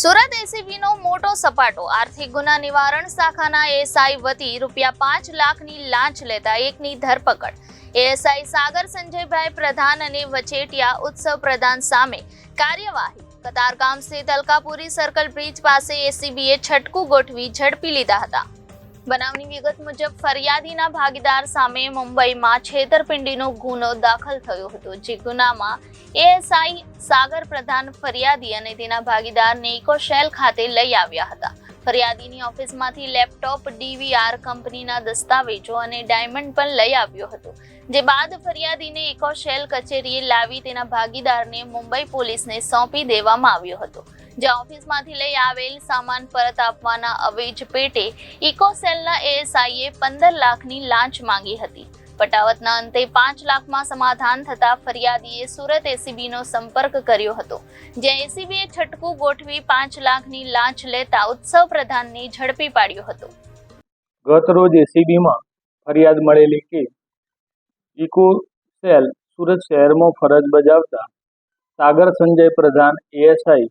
સુરત એસીબીનો મોટો સપાટો. આર્થિક ગુના નિવારણ શાખાના એસઆઈ વતી રૂપિયા પાંચ લાખની લાંચ લેતા એકની ધરપકડ. એએસઆઈ સાગર સંજયભાઈ પ્રધાન અને વચેટિયા ઉત્સવ પ્રધાન સામે કાર્યવાહી. કતારગામ સ્થિત અલકાપુરી સર્કલ બ્રિજ પાસે એસીબીએ છટકું ગોઠવી ઝડપી લીધા હતા. બનાવની વિગત મુજબ ફરિયાદીના ભાગીદાર સામે મુંબઈમાં છેતરપિંડીનો ગુનો દાખલ થયો હતો. જે ગુનામાં એએસઆઈ સાગર પ્રધાન ફરિયાદી અને તેના ભાગીદારને ઇકોશેલ ખાતે લઈ આવ્યા હતા. ફરિયાદીની ઓફિસમાંથી લેપટોપ, ડીવીઆર કંપનીના દસ્તાવેજો અને ડાયમંડ પણ લઈ આવ્યો હતો. જે બાદ ફરિયાદીને ઇકોશેલ કચેરીએ લાવી તેના ભાગીદારને મુંબઈ પોલીસને સોંપી દેવામાં આવ્યો હતો. જ્યાં ઓફિસમાંથી લઈ આવેલ સામાન પરત આપવાના અવેજ પેટે ઇકોસેલના એએસઆઈએ પંદર લાખની લાંચ માંગી હતી. પટાવતના અંતે પાંચ લાખમાં સમાધાન થતા ફરિયાદીએ સુરત એસીબીનો સંપર્ક કર્યો હતો. જ્યાં એસીબીએ છટકું ગોઠવી પાંચ લાખની લાંચ લેતા ઉત્સવ પ્રધાનને ઝડપી પાડ્યો હતો. ગત રોજ એસીબીમાં ફરિયાદ મળેલી કે ઇકો સેલ સુરત શહેરમાં ફરજ બજાવતા સાગર સંજય પ્રધાન એએસઆઈ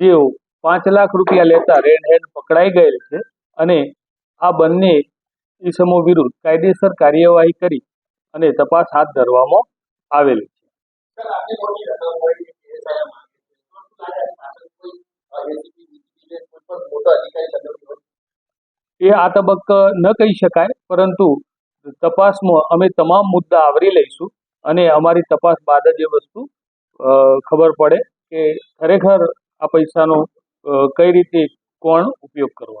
જેઓ પાંચ લાખ રૂપિયા લેતા રેડ હેન્ડ પકડાઈ ગયેલ છે અને આ બંને ઇસમો વિરુદ્ધ કાયદેસર કાર્યવાહી કરી અને તપાસ હાથ ધરવામાં આવેલી છે. એ આ તબક્કે ન કહી શકાય, પરંતુ તપાસમાં અમે તમામ મુદ્દા આવરી લઈશું અને અમારી તપાસ બાદ જ એ વસ્તુ ખબર પડે કે ખરેખર આ પૈસાનો કઈ રીતે કોણ ઉપયોગ કરવાનો?